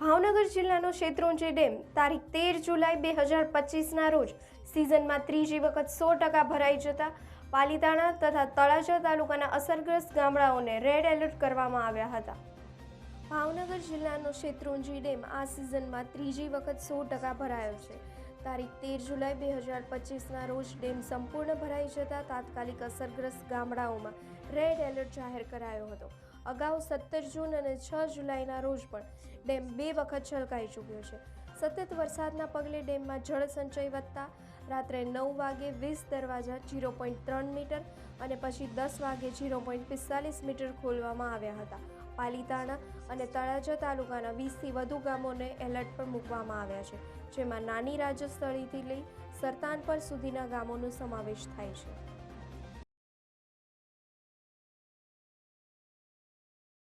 ભાવનગર જિલ્લાનો શેત્રુંજી ડેમ તારીખ તેર જુલાઈ બે હજાર પચીસના રોજ સિઝનમાં ત્રીજી વખત સો ટકા ભરાઈ જતા પાલીતાણા તથા તળાજા તાલુકાના અસરગ્રસ્ત ગામડાઓને રેડ એલર્ટ કરવામાં આવ્યા હતા. ભાવનગર જિલ્લાનો શેત્રુંજી ડેમ આ સિઝનમાં ત્રીજી વખત સો ટકા ભરાયો છે. તારીખ તેર જુલાઈ બે હજાર પચીસના રોજ ડેમ સંપૂર્ણ ભરાઈ જતા તાત્કાલિક અસરગ્રસ્ત ગામડાઓમાં રેડ એલર્ટ જાહેર કરાયો હતો. અગાઉ સત્તર જૂન અને છ જુલાઈના રોજ પણ ડેમ બે વખત છલકાઈ ચૂક્યો છે. સતત વરસાદના પગલે ડેમમાં જળ સંચય વધતા રાત્રે નવ વાગે વીસ દરવાજા જીરો પોઈન્ટ ત્રણ મીટર અને પછી દસ વાગે જીરો પોઈન્ટ પિસ્તાલીસ મીટર ખોલવામાં આવ્યા હતા. પાલીતાણા અને તળાજા તાલુકાના વીસથી વધુ ગામોને એલર્ટ પર મૂકવામાં આવ્યા છે, જેમાં નાની રાજસ્થળીથી લઈ સરતાનપર સુધીના ગામોનો સમાવેશ થાય છે.